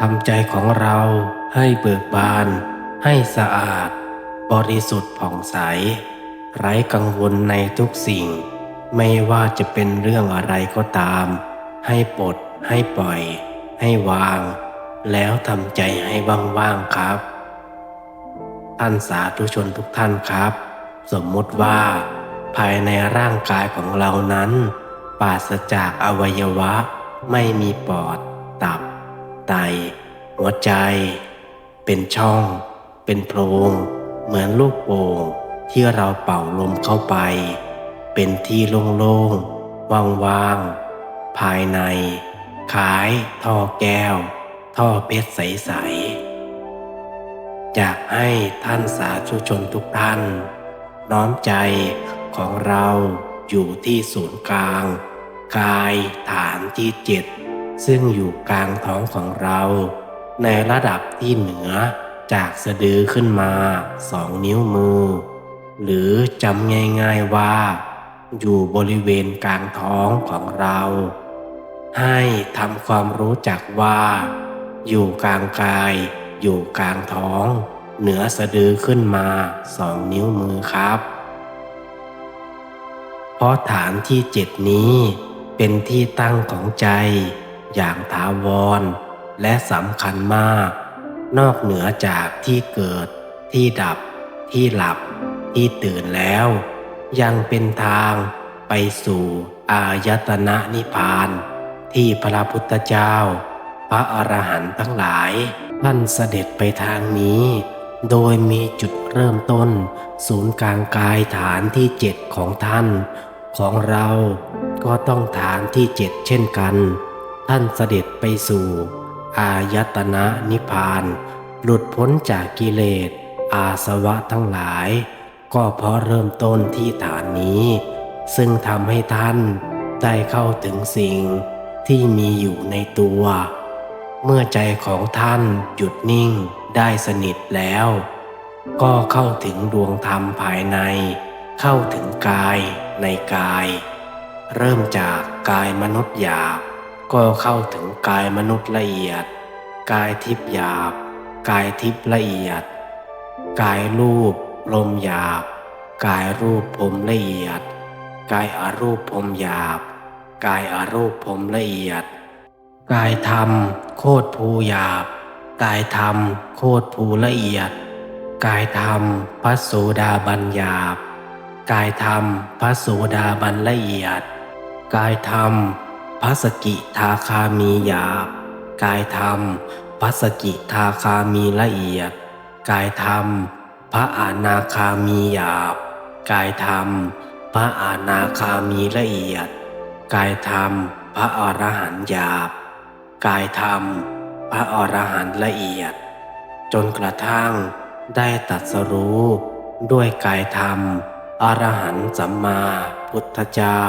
ทำใจของเราให้เบิกบาน ให้สะอาด บริสุทธิ์ผ่องใส ไร้กังวลในทุกสิ่ง ไม่ว่าจะเป็นเรื่องอะไรก็ตาม ให้ปลดให้ปล่อย ให้วาง แล้วทำใจให้ว่างๆครับ ท่านสาธุชนทุกท่านครับ สมมติว่า ภายในร่างกายของเรานั้นปราศจากอวัยวะ ไม่มีปอด ตับ ไต หัวใจ เป็นช่อง เป็นโพรง เหมือนลูกโป่งที่เราเป่าลมเข้าไป เป็นที่โล่งๆว่างๆภายในคล้ายท่อแก้ว ท่อเพชรใสๆอยากให้ท่านสาธุชนทุกท่าน น้อมใจของเราอยู่ที่ศูนย์กลาง กายฐานที่เจ็ด ซึ่งอยู่กลางท้องของเรา ในระดับที่เหนือจากสะดือขึ้นมาสองนิ้วมือ หรือจำง่ายๆว่า อยู่บริเวณกลางท้องของเรา ให้ทำความรู้จักว่า อยู่กลางกาย อยู่กลางท้อง เหนือสะดือขึ้นมาสองนิ้วมือครับ เพราะฐานที่เจ็ดนี้เป็นที่ตั้งของใจ อย่างถาวร และสำคัญมาก นอกเหนือจากที่เกิด ที่ดับ ที่หลับ ที่ตื่นแล้ว ยังเป็นทางไปสู่อายตนะนิพพาน ที่พระพุทธเจ้า พระอรหันต์ทั้งหลายท่านเสด็จไปทางนี้ โดยมีจุดเริ่มต้น ศูนย์กลางกายฐานที่เจ็ดของท่าน ของเราก็ต้องฐานที่เจ็ดเช่นกัน ท่านเสด็จไปสู่ อายตนะนิพพาน หลุดพ้นจากกิเลส อาสวะทั้งหลาย ก็เพราะเริ่มต้นที่ฐานนี้ ซึ่งทำให้ท่านได้เข้าถึงสิ่งที่มีอยู่ในตัว เมื่อใจของท่านหยุดนิ่งได้สนิทแล้ว ก็เข้าถึงดวงธรรมภายใน เข้าถึงกายในกาย เริ่มจากกายมนุษย์หยาบ ก็เข้าถึงกายมนุษย์ละเอียด กายทิพย์หยาบ กายทิพย์ละเอียด กายรูปลมหยาบ กายรูปผมละเอียด กายอารูปผมหยาบ กายอารูปผมละเอียด กายธรรม โคตรภูหยาบ กายธรรม โคตรภูละเอียด กายธรรมพระโสดาบันหยาบ กายธรรมพระโสดาบันละเอียด กายธรรม พระสกิทาคามีหยาบ กายธรรมพระสกิทาคามีละเอียด กายธรรม พระอานาคามีหยาบ กายธรรม พระอานาคามีละเอียด กายธรรม พระอรหันต์หยาบ กายธรรม พระอรหันต์ละเอียด จนกระทั่งได้ตัดสรู้ด้วยกายธรรม อรหันต์สัมมาพุทธเจ้า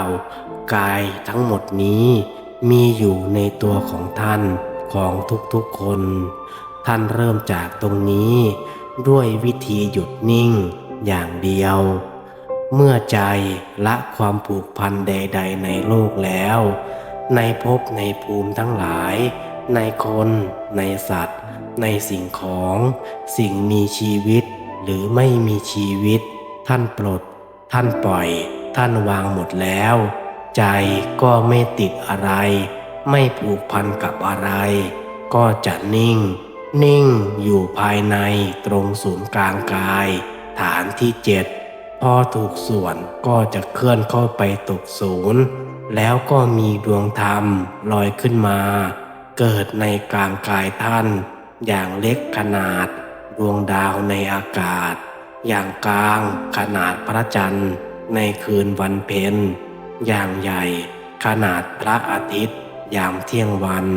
กายทั้งหมดนี้มีอยู่ในตัวของท่านของทุกๆคน ท่านเริ่มจากตรงนี้ด้วยวิธีหยุดนิ่งอย่างเดียว เมื่อใจละความผูกพันใด ๆ ในโลกแล้ว ในภพในภูมิทั้งหลาย ในคนในสัตว์ ในสิ่งของ สิ่งมีชีวิตหรือไม่มีชีวิต ท่านปลด ท่านปล่อยท่านวางหมดแล้ว ใจก็ไม่ติดอะไร ไม่ผูกพันกับอะไร ก็จะนิ่ง นิ่งอยู่ภายในตรงศูนย์กลางกาย ฐานที่เจ็ดพอถูกส่วนก็จะเคลื่อนเข้าไปตกศูนย์ แล้วก็มีดวงธรรมลอยขึ้นมา เกิดในกลางกายท่าน อย่างเล็กขนาด ดวงดาวในอากาศ อย่างกลางขนาดพระจันทร์ในคืนวันเพ็ญอย่างใหญ่ขนาดพระอาทิตย์ยามเที่ยงวัน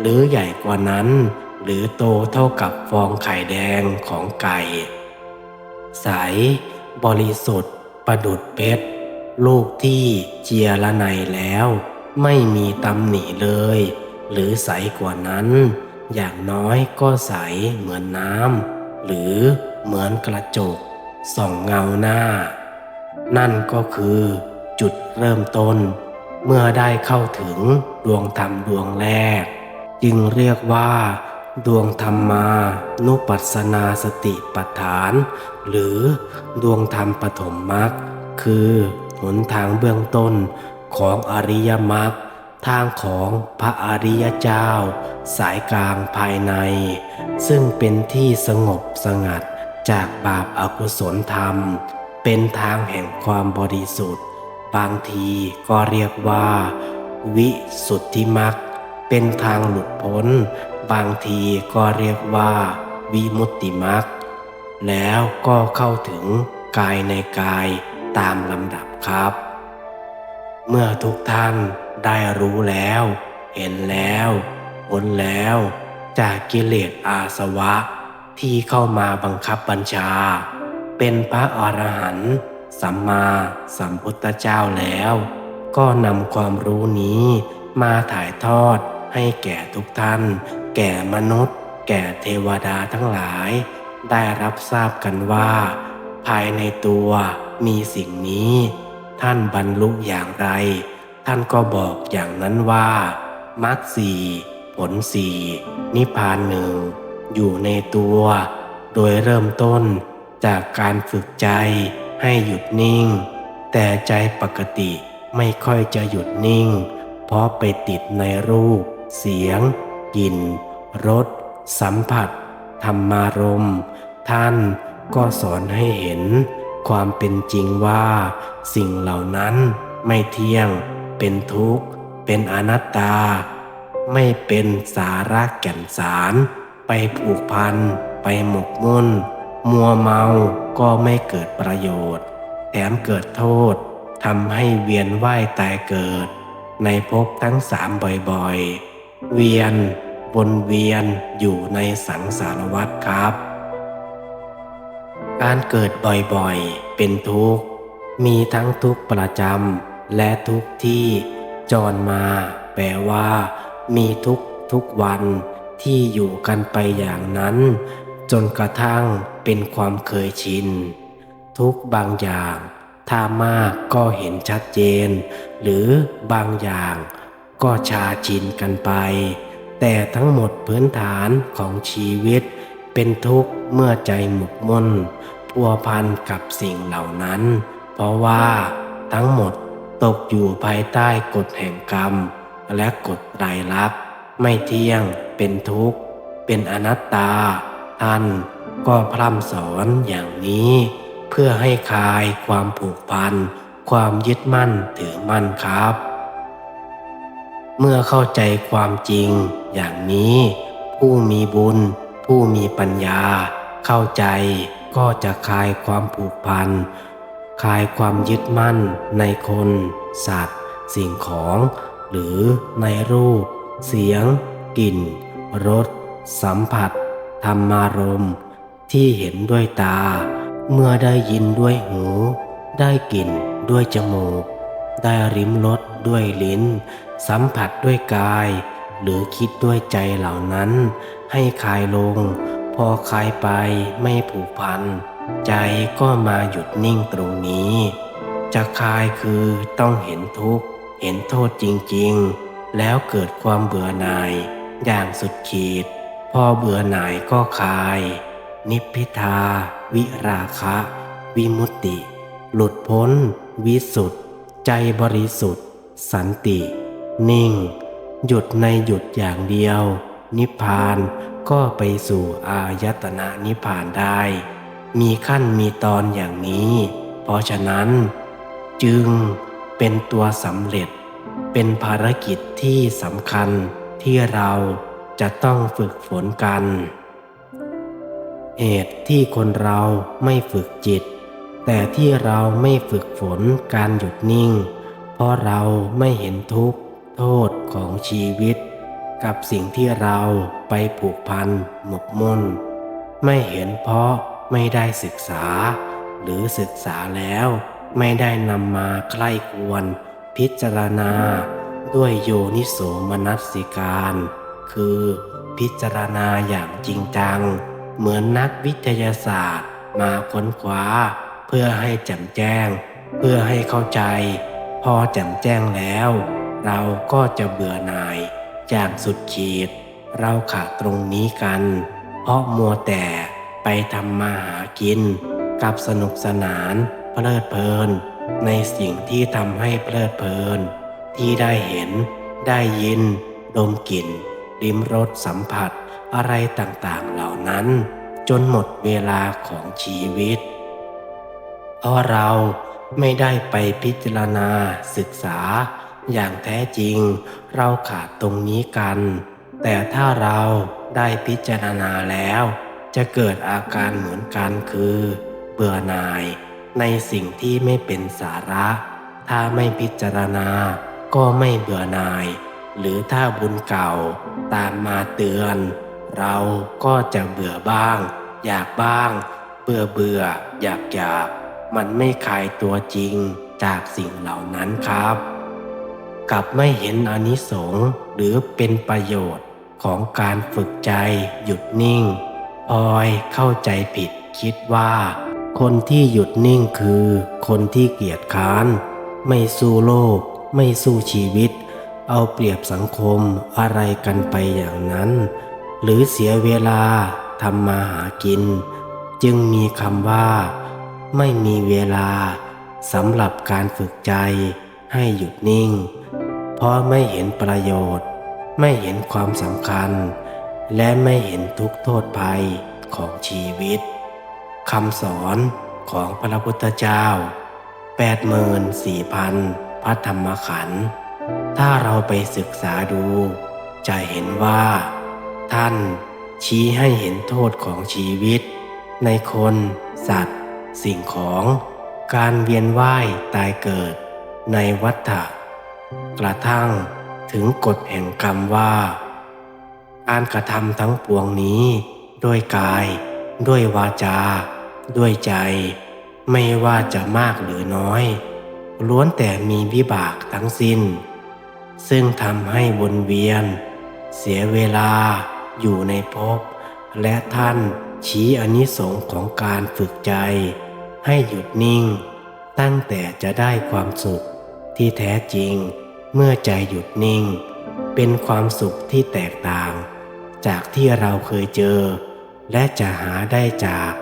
หรือใหญ่กว่านั้น หรือโตเท่ากับฟองไข่แดงของไก่ ใส บริสุทธิ์ ประดุดเพชรลูกที่เจียละไนแล้ว ไม่มีตำหนิเลย หรือใสกว่านั้น อย่างน้อยก็ใสเหมือนน้ำหรือ เหมือนกระจกส่องเงาหน้า นั่นก็คือจุดเริ่มต้น เมื่อได้เข้าถึงดวงธรรมดวงแรก จึงเรียกว่า ดวงธรรมานุปัสสนาสติปัฏฐาน หรือดวงธรรมปฐมมรรคคือหนทางเบื้องต้นของอริยมรรคทางของพระอริยเจ้า สายกลางภายใน ซึ่งเป็นที่สงบสงัด จากบาปอากุศลธรรม เป็นทางแห่งความบริสุทธิ์ บางทีก็เรียกว่า วิสุทธิมรรคเป็นทางหลุดพ้น บางทีก็เรียกว่า วิมุตติมรรคแล้วก็เข้าถึงกายในกายตามลำดับครับ เมื่อทุกท่านได้รู้แล้ว เห็นแล้วพ้นแล้ว จากกิเลสอาสวะ ที่เข้ามาบังคับบัญชา เป็นพระอรหันต์สัมมาสัมพุทธเจ้าแล้ว ก็นำความรู้นี้มาถ่ายทอดให้แก่ทุกท่าน แก่มนุษย์ แก่เทวดาทั้งหลาย ได้รับทราบกันว่า ภายในตัวมีสิ่งนี้ ท่านบรรลุอย่างไร ท่านก็บอกอย่างนั้นว่ามรรคสี่ผลสี่นิพพานหนึ่ง อยู่ในตัว โดยเริ่มต้นจากการฝึกใจให้หยุดนิ่ง แต่ใจปกติไม่ค่อยจะหยุดนิ่ง เพราะไปติดในรูป เสียงกลิ่นรสสัมผัส ธรรมารมท่านก็สอนให้เห็น ความเป็นจริงว่า สิ่งเหล่านั้นไม่เที่ยง เป็นทุกข์ เป็นอนัตตา ไม่เป็นสาระแก่นสาร ไปผูกพัน ไปหมกมุ่น มัวเมาก็ไม่เกิดประโยชน์ แถมเกิดโทษทำให้เวียนว่ายตายเกิด ในภพทั้งสามบ่อยๆ เวียนวนเวียนอยู่ในสังสารวัฏครับ การเกิดบ่อยๆ เป็นทุกข์ มีทั้งทุกข์ประจำและทุกข์ที่จรมา แปลว่า มีทุกทุกวัน ที่อยู่กันไปอย่างนั้น จนกระทั่งเป็นความเคยชิน ทุกบางอย่าง ถ้ามากก็เห็นชัดเจน หรือบางอย่างก็ชาชินกันไป แต่ทั้งหมดพื้นฐานของชีวิต เป็นทุกข์เมื่อใจหมกมุ่นพัวพันกับสิ่งเหล่านั้น เพราะว่าทั้งหมดตกอยู่ภายใต้กฎแห่งกรรม และกฎไตรลักษณ์ ไม่เที่ยง เป็นทุกข์ เป็นอนัตตา ท่านก็พร่ำสอนอย่างนี้ เพื่อให้คลายความผูกพัน ความยึดมั่นถือมั่นครับ เมื่อเข้าใจความจริงอย่างนี้ ผู้มีบุญ ผู้มีปัญญา เข้าใจก็จะคลายความผูกพันคลายความยึดมั่นในคน สัตว์ สิ่งของ หรือในรูป เสียง กลิ่น รส สัมผัส ธรรมารมณ์ที่เห็นด้วยตา เมื่อได้ยินด้วยหู ได้กลิ่นด้วยจมูก ได้ริมรสด้วยลิ้น สัมผัสด้วยกาย หรือคิดด้วยใจเหล่านั้น ให้คลายลง พอคลายไปไม่ผูกพัน ใจก็มาหยุดนิ่งตรงนี้ จะคลายคือต้องเห็นทุกข์ เห็นโทษจริง ๆ แล้วเกิดความเบื่อหน่ายอย่างสุดขีด พอเบื่อหน่ายก็คลาย นิพพิทา วิราคะ วิมุตติ หลุดพ้น วิสุทธ์ใจบริสุทธิ์ สันติ นิ่ง หยุดในหยุดอย่างเดียว นิพพานก็ไปสู่อายตนะนิพพานได้ มีขั้นมีตอนอย่างนี้ เพราะฉะนั้น จึงเป็นตัวสำเร็จ เป็นภารกิจที่สำคัญที่เราจะต้องฝึกฝนกัน เหตุที่คนเราไม่ฝึกจิต แต่ที่เราไม่ฝึกฝนการหยุดนิ่ง เพราะเราไม่เห็นทุกข์โทษของชีวิต กับสิ่งที่เราไปผูกพันหมกมุ่น ไม่เห็นเพราะไม่ได้ศึกษา หรือศึกษาแล้วไม่ได้นำมาใคร่ควร พิจารณาด้วยโยนิโสมนัสิการ คือพิจารณาอย่างจริงจัง เหมือนนักวิทยาศาสตร์ มาค้นคว้า เพื่อให้แจ่มแจ้ง เพื่อให้เข้าใจ พอแจ่มแจ้งแล้ว เราก็จะเบื่อหน่ายอย่างสุดขีด เราขาดตรงนี้กัน เพราะมัวแต่ไปทำมาหากิน กับสนุกสนานเพลิดเพลิน ในสิ่งที่ทำให้เพลิดเพลิน ที่ได้เห็น ได้ยิน ดมกลิ่นลิ้มรสสัมผัสอะไรต่างๆเหล่านั้น จนหมดเวลาของชีวิต เพราะเราไม่ได้ไปพิจารณาศึกษา อย่างแท้จริง เราขาดตรงนี้กัน แต่ถ้าเราได้พิจารณาแล้ว จะเกิดอาการเหมือนกันคือ เบื่อหน่าย ในสิ่งที่ไม่เป็นสาระ ถ้าไม่พิจารณา ก็ไม่เบื่อหน่าย หรือถ้าบุญเก่าตามมาเตือน เราก็จะเบื่อบ้าง อยากบ้าง เบื่อเบื่ออยากอยาก มันไม่คลายตัวจริงจากสิ่งเหล่านั้นครับ กลับไม่เห็นอานิสงส์หรือเป็นประโยชน์ของการฝึกใจหยุดนิ่งพลอยเข้าใจผิดคิดว่า คนที่หยุดนิ่งคือคนที่เกียจค้าน ไม่สู้โลก ไม่สู้ชีวิต เอาเปรียบสังคมอะไรกันไปอย่างนั้น หรือเสียเวลาทำมาหากิน จึงมีคำว่า ไม่มีเวลาสำหรับการฝึกใจให้หยุดนิ่ง เพราะไม่เห็นประโยชน์ ไม่เห็นความสำคัญ และไม่เห็นทุกโทษภัยของชีวิต คำสอนของพระพุทธเจ้า 84,000พระธรรมขันธ์ถ้าเราไปศึกษาดู จะเห็นว่า ท่านชี้ให้เห็นโทษของชีวิต ในคนสัตว์ สิ่งของ การเวียนว่ายตายเกิด ในวัฏฏะกระทั่งถึงกฎแห่งกรรมว่า การกระทำทั้งปวงนี้ ด้วยกาย ด้วยวาจา ด้วยใจ ไม่ว่าจะมากหรือน้อย ล้วนแต่มีวิบากทั้งสิ้น ซึ่งทำให้วนเวียน เสียเวลาอยู่ในภพและท่านชี้อนิสงค์ของการฝึกใจ ให้หยุดนิ่ง ตั้งแต่จะได้ความสุขที่แท้จริงเมื่อใจหยุดนิ่ง เป็นความสุขที่แตกต่าง จากที่เราเคยเจอ และจะหาได้จาก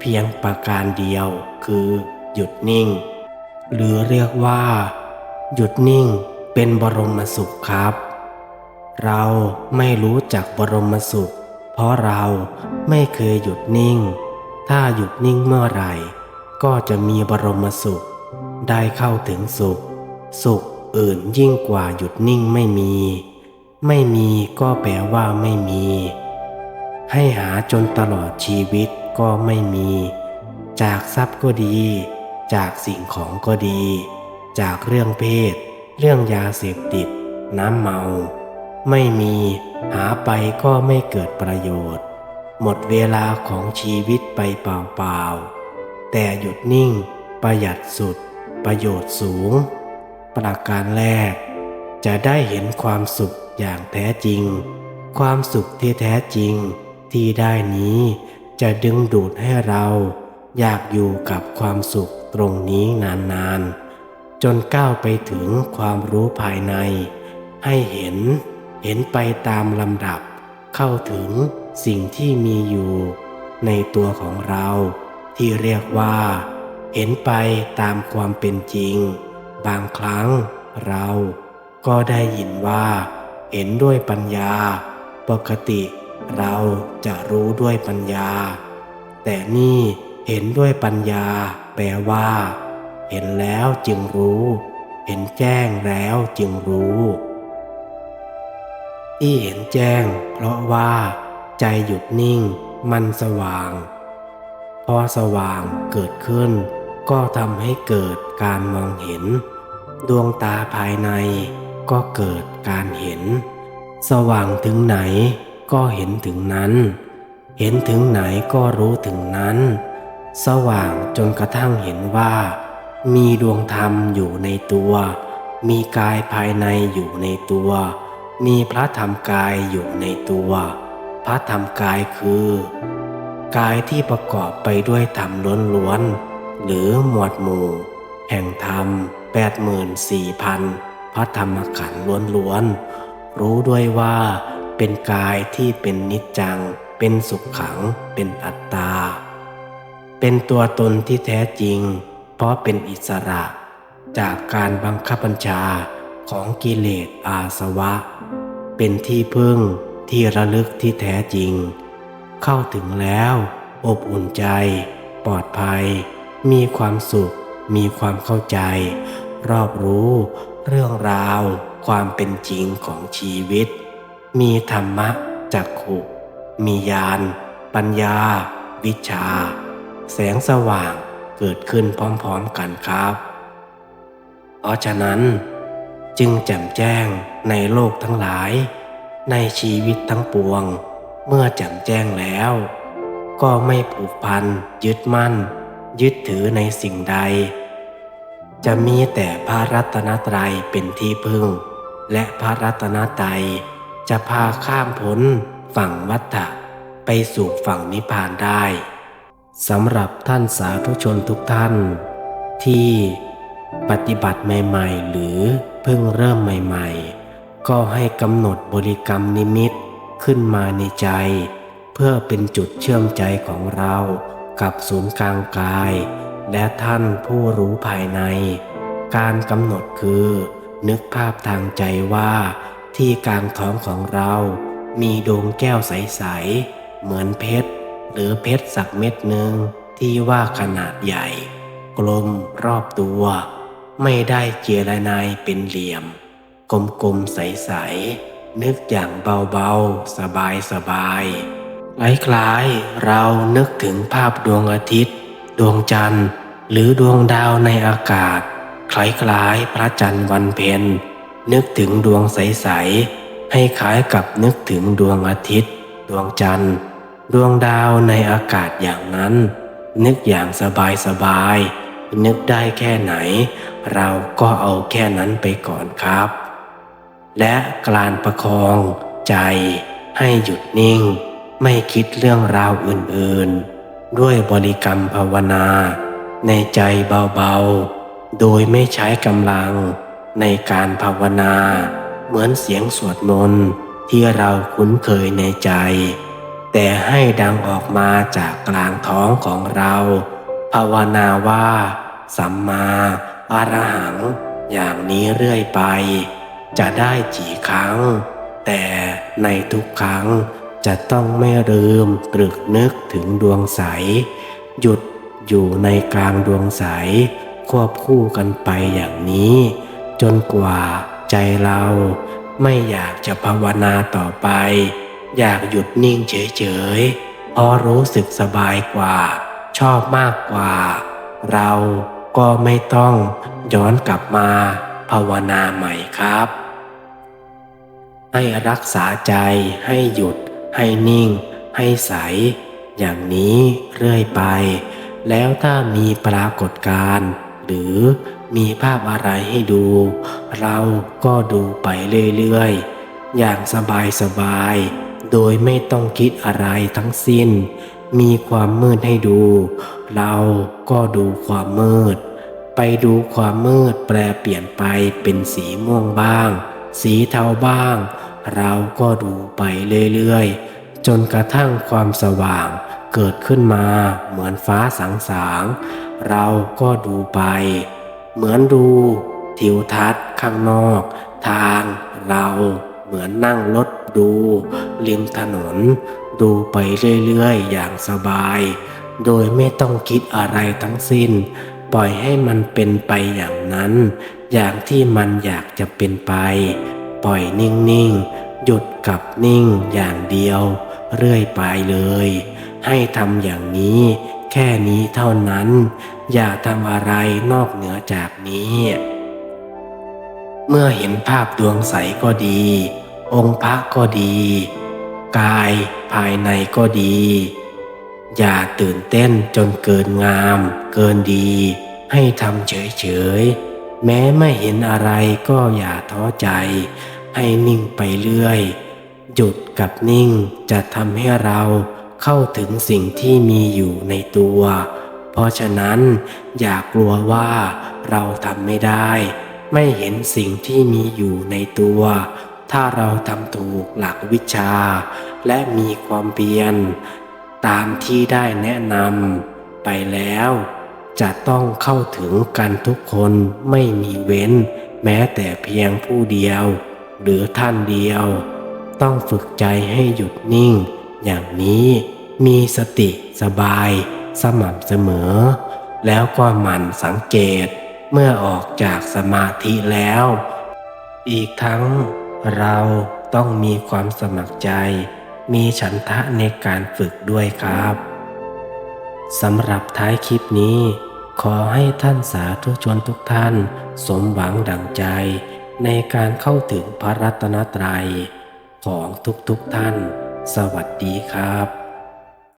เพียงประการเดียวคือ หยุดนิ่ง หรือเรียกว่า หยุดนิ่งเป็นบรมสุขครับ เราไม่รู้จักบรมสุข เพราะเราไม่เคยหยุดนิ่ง ถ้าหยุดนิ่งเมื่อไหร่ ก็จะมีบรมสุข ได้เข้าถึงสุข สุขอื่นยิ่งกว่าหยุดนิ่งไม่มี ไม่มีก็แปลว่าไม่มี ให้หาจนตลอดชีวิต ก็ไม่มี จากทรัพย์ก็ดี จากสิ่งของก็ดี จากเรื่องเพศ เรื่องยาเสพติด น้ำเมา ไม่มีหาไปก็ไม่เกิดประโยชน์ หมดเวลาของชีวิตไปเปล่าๆ แต่หยุดนิ่ง ประหยัดสุด ประโยชน์สูง ประการแรก จะได้เห็นความสุขอย่างแท้จริง ความสุขที่แท้จริงที่ได้นี้ จะดึงดูดให้เรา อยากอยู่กับความสุขตรงนี้นานๆ จนก้าวไปถึงความรู้ภายใน ให้เห็น เห็นไปตามลำดับ เข้าถึงสิ่งที่มีอยู่ ในตัวของเรา ที่เรียกว่า เห็นไปตามความเป็นจริง บางครั้งเราก็ได้ยินว่า เห็นด้วยปัญญา ปกติ เราจะรู้ด้วยปัญญา แต่นี่เห็นด้วยปัญญาแปลว่า เห็นแล้วจึงรู้ เห็นแจ้งแล้วจึงรู้ ที่เห็นแจ้ง เพราะว่า ใจหยุดนิ่ง มันสว่าง พอสว่างเกิดขึ้น ก็ทำให้เกิดการมองเห็น ดวงตาภายในก็เกิดการเห็น สว่างถึงไหน ก็เห็นถึงนั้น เห็นถึงไหนก็รู้ถึงนั้น สว่างจนกระทั่งเห็นว่า มีดวงธรรมอยู่ในตัว มีกายภายในอยู่ในตัว มีพระธรรมกายอยู่ในตัว พระธรรมกายคือ กายที่ประกอบไปด้วยธรรมล้วนๆหรือหมวดหมู่ แห่งธรรม84,000พระธรรมขันธ์ล้วนๆรู้ด้วยว่า เป็นกายที่เป็นนิจจัง เป็นสุขขัง เป็นอัตตา เป็นตัวตนที่แท้จริง เพราะเป็นอิสระ จากการบังคับบัญชาของกิเลสอาสวะ เป็นที่พึ่งที่ระลึกที่แท้จริง เข้าถึงแล้ว อบอุ่นใจ ปลอดภัย มีความสุข มีความเข้าใจ รอบรู้ เรื่องราว ความเป็นจริงของชีวิต มีธรรมะจักขุมีญาณปัญญา วิชา แสงสว่างเกิดขึ้นพร้อมๆกันครับเพราะฉะนั้น จึงแจ่มแจ้งในโลกทั้งหลาย ในชีวิตทั้งปวง เมื่อแจ่มแจ้งแล้ว ก็ไม่ผูกพันยึดมั่น ยึดถือในสิ่งใด จะมีแต่พระรัตนตรัยเป็นที่พึ่ง และพระรัตนตรัย จะพาข้ามพ้นฝั่งวัฏฏะไปสู่ฝั่งนิพพานได้สำหรับท่านสาธุชนทุกท่าน ที่ปฏิบัติใหม่ ๆ หรือเพิ่งเริ่มใหม่ ๆ ก็ให้กำหนดบริกรรมนิมิตขึ้นมาในใจ เพื่อเป็นจุดเชื่อมใจของเรากับศูนย์กลางกาย และท่านผู้รู้ภายใน การกำหนดคือ นึกภาพทางใจว่า ที่กลางท้องของเรา มีดวงแก้วใส ๆ เหมือนเพชร หรือเพชรสักเม็ดหนึ่งที่ว่าขนาดใหญ่ กลมรอบตัว ไม่ได้เจรนายเป็นเหลี่ยม กลมๆ ใส ๆ นึกอย่างเบา ๆ สบายๆคล้ายๆเรานึกถึงภาพดวงอาทิตย์ ดวงจันทร์ หรือดวงดาวในอากาศ คล้ายๆพระจันทร์วันเพ็ญ นึกถึงดวงใส ๆ ให้คล้ายกับนึกถึงดวงอาทิตย์ ดวงจันทร์ ดวงดาวในอากาศอย่างนั้น นึกอย่างสบาย ๆ นึกได้แค่ไหน เราก็เอาแค่นั้นไปก่อนครับ และกลานประคอง ใจ ให้หยุดนิ่ง ไม่คิดเรื่องราวอื่น ๆ ด้วยบริกรรมภาวนา ในใจเบา ๆ โดยไม่ใช้กำลัง ในการภาวนาเหมือนเสียงสวดมนต์ที่เราคุ้นเคยในใจ แต่ให้ดังออกมาจากกลางท้องของเรา ภาวนาว่า สัมมาอารหัง อย่างนี้เรื่อยไป จะได้กี่ครั้ง แต่ในทุกครั้งจะต้องไม่ลืมตรึกนึกถึงดวงใส หยุดอยู่ในกลางดวงใส ควบคู่กันไปอย่างนี้ จนกว่าใจเราไม่อยากจะภาวนาต่อไป อยากหยุดนิ่งเฉยๆเพราะรู้สึกสบายกว่า ชอบมากกว่า เราก็ไม่ต้องย้อนกลับมาภาวนาใหม่ครับ ให้รักษาใจให้หยุด ให้นิ่ง ให้ใส อย่างนี้เรื่อยไป แล้วถ้ามีปรากฏการณ์หรือ มีภาพอะไรให้ดู เราก็ดูไปเรื่อยๆ อย่างสบายๆ โดยไม่ต้องคิดอะไรทั้งสิ้น มีความมืดให้ดู เราก็ดูความมืด ไปดูความมืดแปลเปลี่ยนไปเป็นสีม่วงบ้าง สีเทาบ้าง เราก็ดูไปเรื่อยๆ จนกระทั่งความสว่างเกิดขึ้นมาเหมือนฟ้าสางๆ เราก็ดูไป เหมือนดู ทิวทัศน์ข้างนอก ทาง เราเหมือนนั่งรถดู ริมถนน ดูไปเรื่อยๆ อย่างสบาย โดยไม่ต้องคิดอะไรทั้งสิ้น ปล่อยให้มันเป็นไปอย่างนั้น อย่างที่มันอยากจะเป็นไป ปล่อยนิ่งๆ หยุดกับนิ่งอย่างเดียว เรื่อยไปเลย ให้ทำอย่างนี้ แค่นี้เท่านั้น อย่าทำอะไรนอกเหนือจากนี้ เมื่อเห็นภาพดวงใสก็ดี องค์พระก็ดี กายภายในก็ดี อย่าตื่นเต้นจนเกินงาม เกินดี ให้ทำเฉยๆ แม้ไม่เห็นอะไรก็อย่าท้อใจ ให้นิ่งไปเรื่อย หยุดกับนิ่งจะทำให้เรา เข้าถึงสิ่งที่มีอยู่ในตัว เพราะฉะนั้นอย่ากลัวว่าเราทำไม่ได้ ไม่เห็นสิ่งที่มีอยู่ในตัว ถ้าเราทำถูกหลักวิชา และมีความเพียรตามที่ได้แนะนำไปแล้ว จะต้องเข้าถึงกันทุกคนไม่มีเว้น แม้แต่เพียงผู้เดียว หรือท่านเดียว ต้องฝึกใจให้หยุดนิ่ง อย่างนี้มีสติสบายสม่ำเสมอ แล้วก็หมั่นสังเกตเมื่อออกจากสมาธิแล้ว อีกทั้งเราต้องมีความสมัครใจ มีฉันทะในการฝึกด้วยครับสำหรับท้ายคลิปนี้ ขอให้ท่านสาธุชนทุกท่าน สมหวังดังใจ ในการเข้าถึงพระรัตนตรัยของทุกๆทท่าน สวัสดีครับ